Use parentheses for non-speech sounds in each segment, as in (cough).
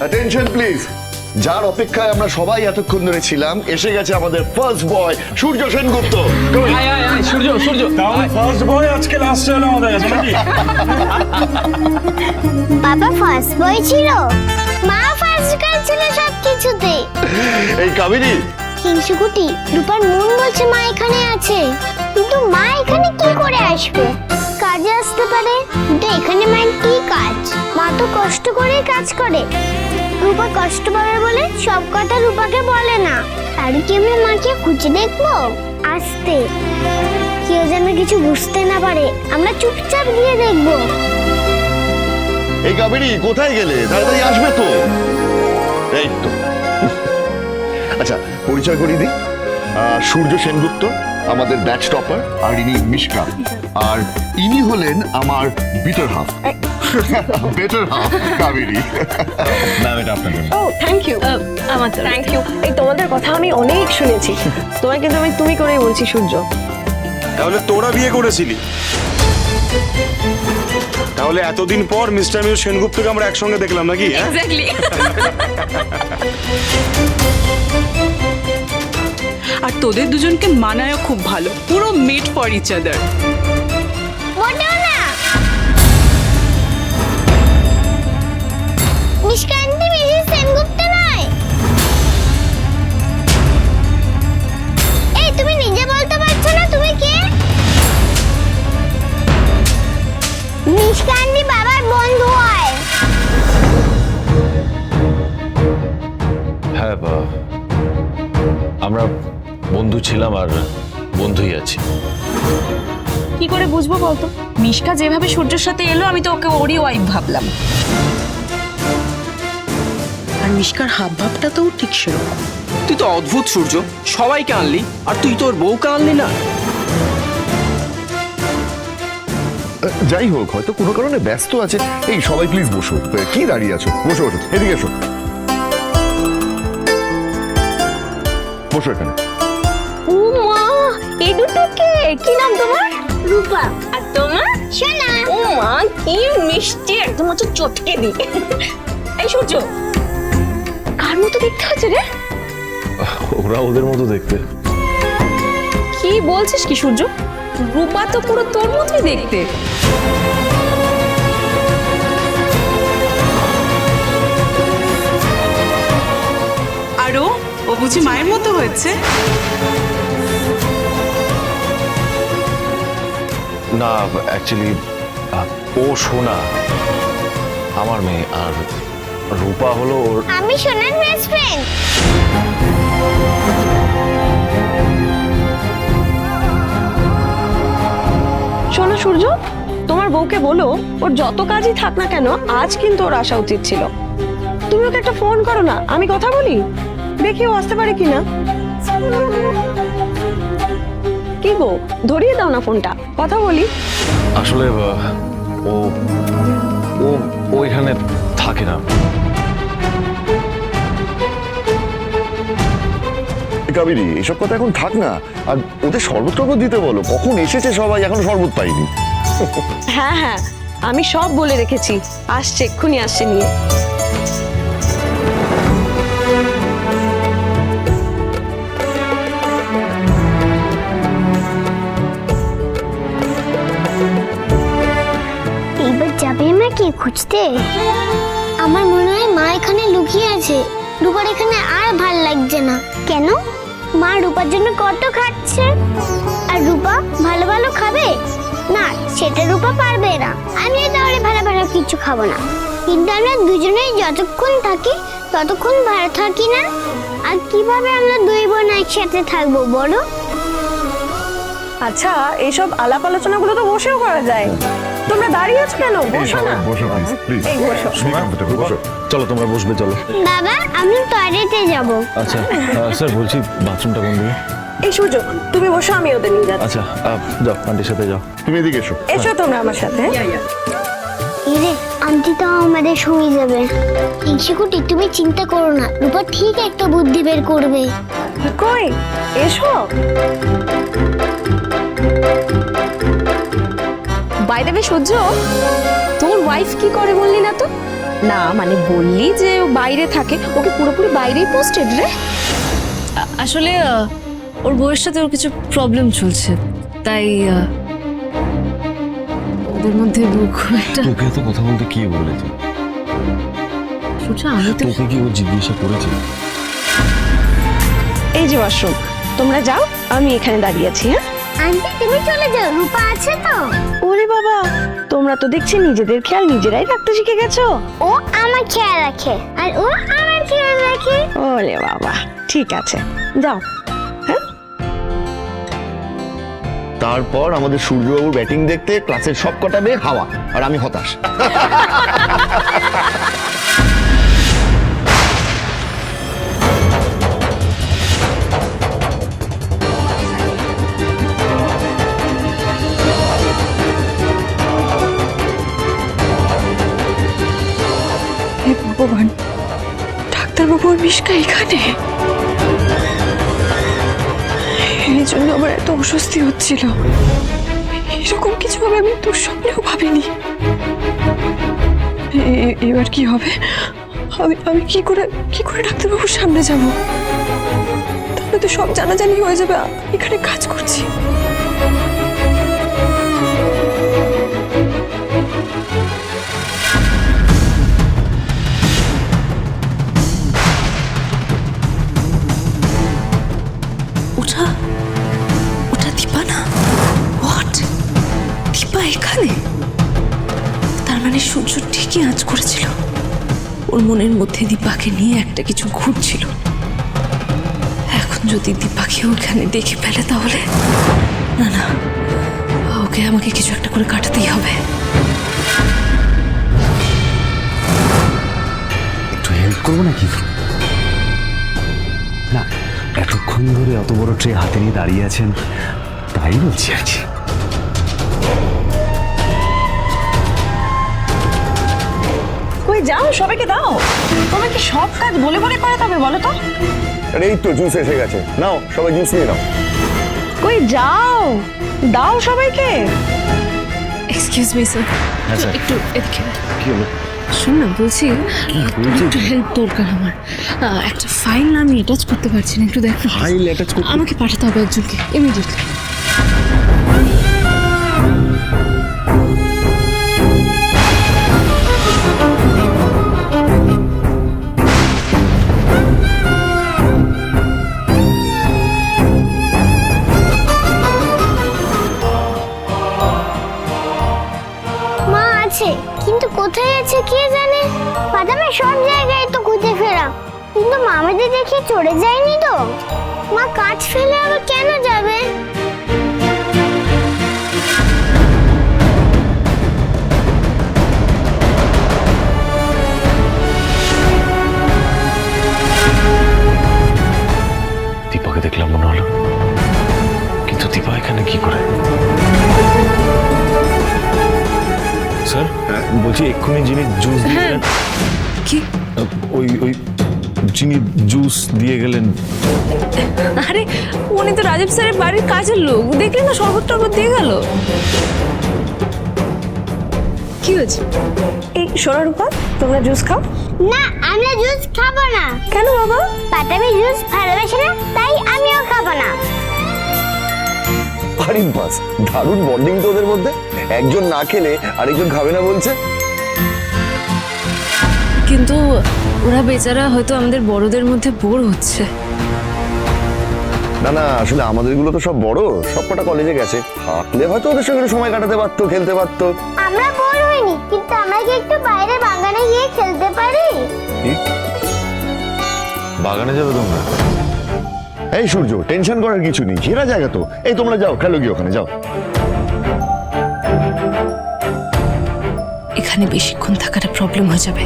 Attention please যার অপেক্ষায় আমরা সবাই এতক্ষণ ধরে ছিলাম এসে গেছে আমাদের first boy Surya Sengupta. Come in. আয় আয় আয় সূর্য সূর্য। ফার্স্ট বয় আজকে লাস্ট আমাদের বাবা ফার্স্ট বয় ছিল। মা ফার্স্ট গার্ল ছিল সব কিছুতে এই হিংসুকুটি রূপার মন বলছে মা এখানে আছে। কিন্তু মা এখানে কি করে আসবে? কাজে আসতে পারে? কিন্তু এখানে মায়ের কি কাজ? মা তো কষ্ট করে কাজ করে। রূপা কষ্ট পাবে বলে সব কথা রূপাকে বলে না। আর কি আমরা মাকে খুঁজে দেখব? আসতে। কেউ যেন কিছু বুঝতে না পারে। আমরা চুপচাপ গিয়ে দেখব। এই কাবেরী কোথায় গেলে? তাড়াতাড়ি আসবে তো। এই তো। আচ্ছা পরিচয় করিয়ে দিই। আহ, সূর্য সেনগুপ্ত আমাদের ব্যাচ টপার আর ইনি মিশকা আর ইনি হলেন আমার bitter half better half Kaveri. Ma'am এটা আপনার জন্য। ও থ্যাংক ইউ আমার থ্যাংক ইউ এই তোমাদের কথা আমি অনেক শুনেছি। তোমায় কিন্তু আমি তুমি করেই বলছি সূর্য। তাহলে তোরা বিয়ে করেছিলি। তাহলে এতদিন পর মিস্টার মিউ সেনগুপ্তকে আমরা একসঙ্গে দেখলাম নাকি? এক্স্যাক্টলি আর তোদের দুজনকে মানায়ও খুব ভালো। পুরো মেড ফর ইচ আদার হ্যাঁ আমরা বন্ধু ছিলাম আর বন্ধুই আছি। কি করে বুঝব বলতো? মিশকা যেভাবে সূর্যের সাথে এলো আমি তো ওকে ওরই ওয়াইফ ভাবলাম। আর মিশকার হাব ভাবটা তো ঠিক সেরকম। তুই তো অদ্ভুত সূর্য সবাইকে আনলি আর তুই তোর বউকে আনলি না। যাই হোক হয়তো কোনো কারণে ব্যস্ত আছে। এই সবাই প্লিজ বসো। কি দাঁড়িয়ে আছো? বসো বসো এদিকে এসো। বসো এখানে। ও মা এই দুটো কে? কি নাম তোমার? রূপা। আর তোমার? শোনা ও মা কি মিষ্টি একদম হচ্ছে চটকে দি। এই সূর্য কার মতো দেখতে হচ্ছে রে? ওরা ওদের মতো দেখতে। কি বলছিস কি সূর্য? রূপা তো পুরো তোর মতোই দেখতে। বুঝি মায়ের মতো হয়েছে? না অ্যাকচুয়ালি ও সোনা। আমার মেয়ে আর রূপা হলো ওর আমি সোনার বেস্ট ফ্রেন্ড শোনো সূর্য তোমার বউকে বলো ওর যত কাজই থাক না কেন আজ কিন্তু ওর আসা উচিত ছিল। তুমি ওকে একটা ফোন করো না আমি কথা বলি? দেখি ও আসতে পারে কিনা। কি গো ধরিয়ে দাও না ফোনটা কথা বলি। আসলে ও ও ও এখানে থাকে না। কাবেরী এসব কথা এখন থাক না। আর ওদের শরবত টরবত দিতে বলো কখন এসেছে সবাই এখনও শরবত পাইনি। হ্যাঁ হ্যাঁ আমি সব বলে রেখেছি আসছে এক্ষুনি আসছে নিয়ে। মা খুঁজতে? আমার মনে হয় মা এখানে লুকিয়ে আছে। রূপার এখানে আর ভালো লাগছে না। কেন? মা রূপার জন্য কত খাচ্ছে। আর রূপা ভালো ভালো খাবে? না, সেটা রূপা পারবে না। আমি তাহলে ভালো ভালো কিছু খাব না। কিন্তু আমরা দুজনেই যতক্ষণ থাকি, ততক্ষণ ভালো থাকি না। আর কীভাবে আমরা দুই বোন একসাথে থাকব, বলো? আচ্ছা এইসব আলাপ আলোচনাগুলো তো বসেও করা যায়। তোমরা দাঁড়িয়ে আছো কেন? বসো না। বসো প্লিজ এই বসো। বসো। চলো তোমরা বসবে চলো। বাবা আমি টয়লেটে যাব। আচ্ছা স্যার বলছি বাথরুমটা কোন দিকে? এই সূর্য তুমি বসো আমি ওদের নিয়ে যাচ্ছি। আচ্ছা যাও আন্টির সাথে যাও। তুমি এদিকে এসো। এসো তোমরা আমার সাথে। ইরে আন্টি তো আমাদের সঙ্গে যাবে। ইংশিকুটি তুমি চিন্তা করো না রূপা ঠিক একটা বুদ্ধি বের করবে। কই? এসো। বাই দেবে সূর্য তোর ওয়াইফ কি করে বললি না তো? না মানে বললি যে ও বাইরে থাকে ওকে পুরোপুরি বাইরেই পোস্টেড রে। আসলে ওর বউয়ের সাথে ওর কিছু প্রবলেম চলছে তাই ওদের মধ্যে খুব একটা। তোকে এত কথা বলতে কি বলেছে? সূর্য আমি তো তোকে কি ও জিজ্ঞাসা করেছে? এই যে ওয়াশরুম তোমরা যাও আমি এখানে দাঁড়িয়ে আছি হ্যাঁ? আন্টি তুমি চলে যাও রূপা আছে তো। তোমরা তো দেখছি নিজেদের খেয়াল নিজেরাই রাখতে শিখে গেছো। ও আমার খেয়াল রাখে। আর ও আমার খেয়াল রাখে। ওরে বাবা ঠিক আছে যাও তারপর আমাদের সূর্যবাবুর ব্যাটিং দেখতে ক্লাসের সব কটা মেয়ে হাওয়া আর আমি হতাশ। (laughs) মিশকা এখানে? এই জন্য আমার এত অস্বস্তি হচ্ছিল। এরকম কিছু হবে আমি দুঃস্বপ্নেও ভাবিনি। এবার কি হবে? আমি আমি কি করে কি করে ডাক্তারবাবুর সামনে যাব? তাহলে তো সব জানাজানি হয়ে যাবে। এখানে কাজ করছি। ঠিকই আঁচ করেছিল? ওর মনের মধ্যে দীপাকে নিয়ে একটা কিছু ঘুরছিল। এখন যদি দীপাকে ওখানে দেখে ফেলে তাহলে? না না, ওকে আমাকে কিছু একটা করে কাটাতেই হবে। একটু হেল্প করব নাকি? না, এতক্ষণ ধরে অত বড় ট্রে হাতে নিয়ে দাঁড়িয়ে আছেন, তাই বলছি আর কি। কই যাও সবাইকে দাও। তোমার কি সব কাজ বলে বলে করাতে হবে বলো তো? আরে এই তো জুস এসে গেছে। নাও সবাই জুস নিয়ে নাও। কই যাও দাও সবাইকে। এক্সকিউজ মি স্যার হ্যাঁ একটু এদিকে। কি হলো? শোন না বলছি একটু হেল্প দরকার আমার। একটা ফাইল আমি অ্যাটাচ করতে পারছি না একটু দেখ। ফাইল অ্যাটাচ করতে আমাকে পাঠাতে হবে একজনকে ইমিডিয়েটলি কিন্তু কোথায় আছে কে জানে? বাদামে সব জায়গায় তো খুঁজে ফেরা কিন্তু মামাদের দেখে চড়ে যায়নি তো? মা কাজ ফেলে আবার কেন যাবে? দীপাকে দেখলাম মনে হলো। কিন্তু দীপা এখানে কি করে? স্যার। বলছি এক্ষুনি যিনি জুস দিয়েছিলেন কি? ওই ওই যিনি জুস দিয়ে গেলেন। আরে উনি তো রাজীব স্যারের বাড়ির কাজের লোক। দেখলে না শরবত টরবত দিয়ে গেল? কি হয়েছে? এই সোনা রূপা তোমরা জুস খাও? না আমরা জুস খাব না। কেন বাবা? বাদামি জুস ভালোবাসে না তাই আমিও খাব না। আরে বাস দারুণ বন্ডিং তো ওদের মধ্যে। একজন না খেলে আরেকজন খাবে না বলছে? কিন্তু ওরা বেচারা হয়তো আমাদের বড়দের মধ্যে বোর হচ্ছে। না না আসলে আমাদেরগুলো তো সব বড়। সব কটা কলেজে গেছে। থাকলে হয়তো ওদের সঙ্গে সময় কাটাতে পারতো খেলতে পারতো। আমরা বোর হইনি কিন্তু আমরা কি একটু বাইরে বাগানে গিয়ে খেলতে পারি? বাগানে যাবে তোমরা? এই সূর্য টেনশন করার কিছু নেই। ঘেরা জায়গা তো। এই তোমরা যাও খেলো গিয়ে ওখানে যাও। এখানে বেশিক্ষণ থাকাটা প্রবলেম হয়ে যাবে।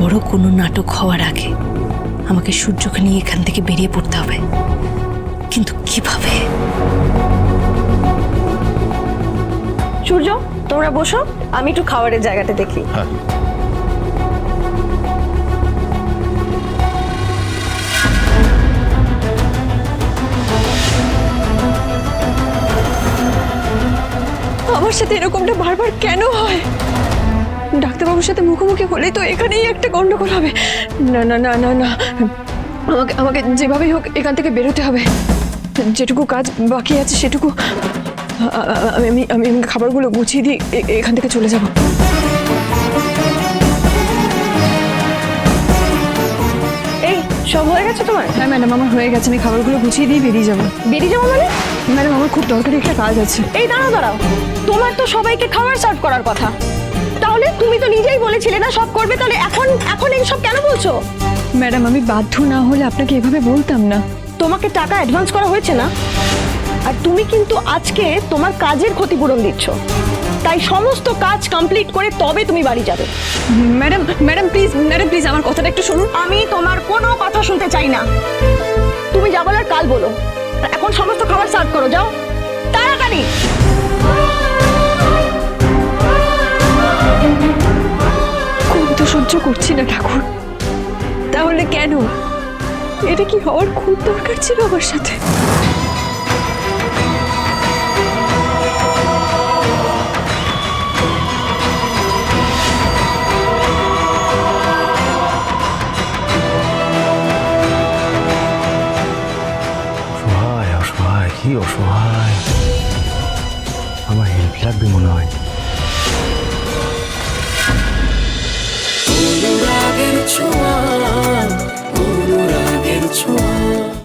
বড় কোনো নাটক হওয়ার আগে আমাকে সূর্যকে নিয়ে এখান থেকে বেরিয়ে পড়তে হবে। কিন্তু কীভাবে? সূর্য তোমরা বসো আমি একটু খাবারের জায়গাটা দেখি। হ্যাঁ। আমার সাথে এরকমটা বারবার কেন হয়? ডাক্তারবাবুর সাথে মুখোমুখি হলেই তো এখানেই একটা গন্ডগোল হবে। না না না না না। আমাকে আমাকে যেভাবেই হোক এখান থেকে বেরোতে হবে। যেটুকু কাজ বাকি আছে সেটুকু আমি আমি আমি খাবারগুলো গুছিয়ে এ- এখান থেকে চলে যাব। এই সব হয়ে গেছে তোমার? হ্যাঁ ম্যাডাম আমার হয়ে গেছে। আমি খাবারগুলো গুছিয়ে দিয়ে বেরিয়ে যাব। বেরিয়ে যাব মানে? ম্যাডাম আমার খুব দরকারি একটা কাজ আছে। এই দাঁড়াও দাঁড়াও। তোমার তো সবাইকে খাবার সার্ভ করার কথা। তাহলে তুমি তো নিজেই বলেছিলে না সব করবে তাহলে এখন এখন এই সব কেন বলছো? ম্যাডাম আমি বাধ্য না হলে আপনাকে এভাবে বলতাম না। তোমাকে টাকা অ্যাডভান্স করা হয়েছে না? আর তুমি কিন্তু আজকে তোমার কাজের ক্ষতিপূরণ দিচ্ছ। তাই সমস্ত কাজ কমপ্লিট করে তবে তুমি বাড়ি যাবে। Madam madam please madam please আমার কথাটা একটু শুনুন। আমি তোমার কোনো কথা শুনতে চাই না। তুমি যা বলার কাল বলো। এখন সমস্ত খাবার সার্ভ করো যাও। তাড়াতাড়ি! সহ্য করছি না ঠাকুর। তাহলে কেন? এটা কি হওয়ার খুব দরকার ছিল আমার সাথে? অসহায় অসহায়, কি অসহায়।